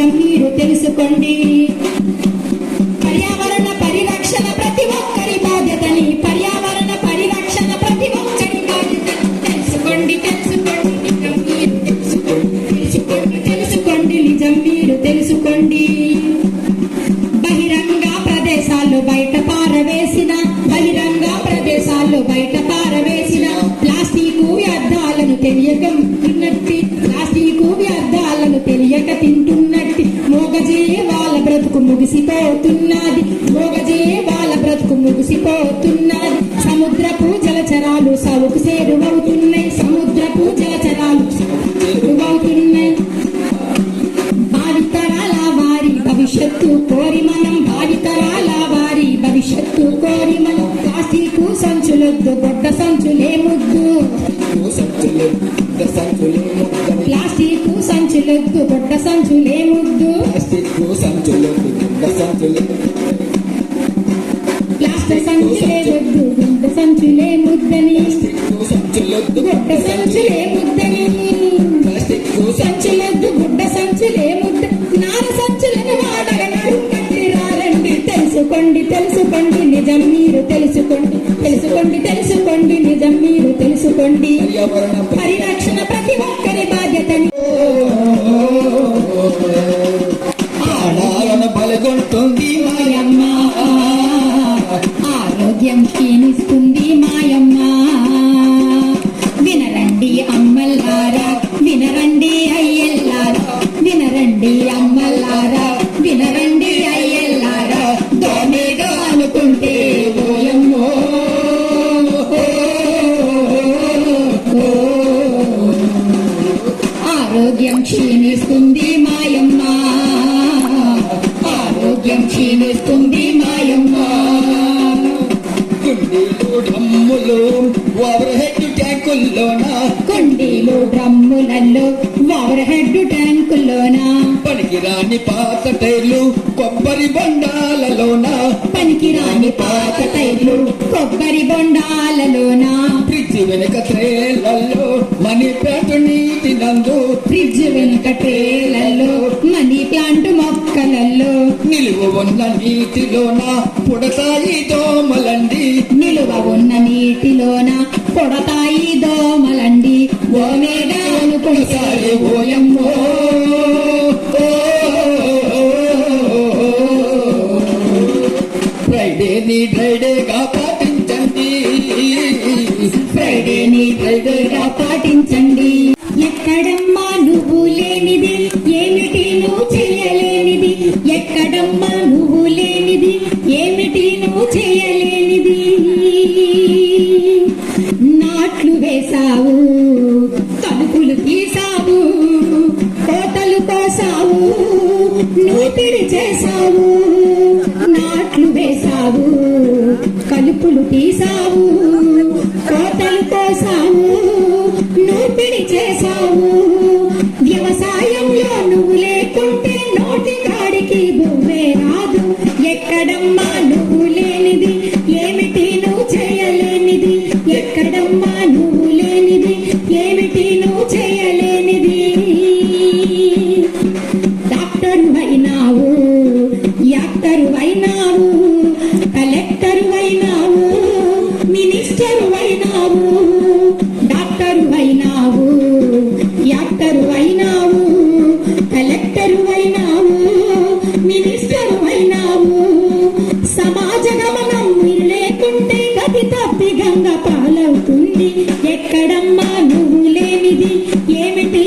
నిజం మీరు తెలుసుకోండి. పర్యావరణ పరిరక్షణ ప్రతి ఒక్కరి బాధ్యతని పర్యావరణ పరిరక్షణ ప్రతి ఒక్కరి బాధ్యతని తెలుసుకోండి తెలుసుకోండి నిజం తెలుసుకోండి తెలుసుకోండి నిజం మీరు తెలుసుకోండి. బహిరంగ ప్రదేశాల్లో బయట పారవేసిన బహిరంగ ప్రదేశాల్లో బయట పారవేసిన ప్లాస్టిక్ వ్యర్థాలను తెలియకం ముగిసిపోతున్నది. మోగజీవాల బ్రతుకు ముగిసిపోతున్నది. సముద్రపు జలచరాలు సవుకు చేరువవుతున్నాయి. సముద్రపు జలచరాలు సవుకు చేరువవుతున్నాయి. భావితరాల వారి భవిష్యత్తు కోరి మనం భావితరాల వారి భవిష్యత్తు కోరి మనం. ప్లాస్టిక్ సంచులొద్దు గొడ్డ సంచులే ముద్దు. సంచులే సంచులే ముద్దు. సంచులొద్దు గొడ్డ సంచులే ముద్దు. ప్లాస్టిక్ సంచులు సంచులు ప్లాస్టిక్ సంచులే వద్దు సంచులే ముద్దని. సంచులు ముద్దని. ప్లాస్టిక్ సంచులొద్దు గుడ్డ సంచులే ముద్ద. నార సంచులను రారండి తెలుసుకోండి తెలుసుకోండి నిజం మీరు తెలుసుకోండి. తెలుసుకోండి తెలుసుకోండి నిజం మీరు తెలుసుకోండి. పరిరక్షణ ప్రతి ఒక్కరి బాధ్యతని ఆరోగ్యం క్షీణిస్తుంది మాయమ్మ. ఆరోగ్యం క్షీణిస్తుంది మాయమ్మ. కుండీలు డ్రమ్ములు ఓవర్ హెడ్ ట్యాంకుల్లోన? కుండీలు డ్రమ్ములలో ఓవర్ హెడ్ ట్యాంకుల్లోన? పనికిరాని పాత టైర్లు కొబ్బరి బండాలలోన? పనికిరాని పాత టైర్లు కొబ్బరి బొండాలలోన? ఫ్రిడ్జ్ వెనుక ట్రేలలో మనీ ప్లాంట్ నీటి నందు ఫ్రిడ్జ్ వెనుక ట్రేలలో మనీ ప్లాంట్ మొక్కలలో నిలువ ఉన్న నీటిలోన పుడతాయి దోమలండి నిలువ ఉన్న నీటిలోన పొడతాయి దోమలండి ఓ ఓమేగా అనుకుంటారు ఓయమ్మో ఫ్రైడేని డ్రైడేగా పాటించండి లేని ఫ్రైడేగా పాటించండి. ఎక్కడమ్మా నువ్వు లేనిది? ఏమిటి నువ్వు చేయలేనిది? ఎక్కడమ్మా నువ్వు లేనిది? ఏమిటి నువ్వు చేయలేనిది? నాట్లు వేసావు తలుపులు తీసావు కోతలు కోసావు నూతిరి చేసావు నాట్లు వేసావు కలుపులు తీసావు యాక్టర్ కలెక్టరువైనావు మినిస్టరువైనావు డాక్టరువైనావు మినిస్టర్ కలెక్టరువైనావు మినిస్టరువైనావు. మినిస్టర్ సమాజ గమనం లేకుంటే గతి తప్పి గంగ పాలవుతుంది. ఎక్కడమ్మా నువ్వు లేనిది? ఏమిటి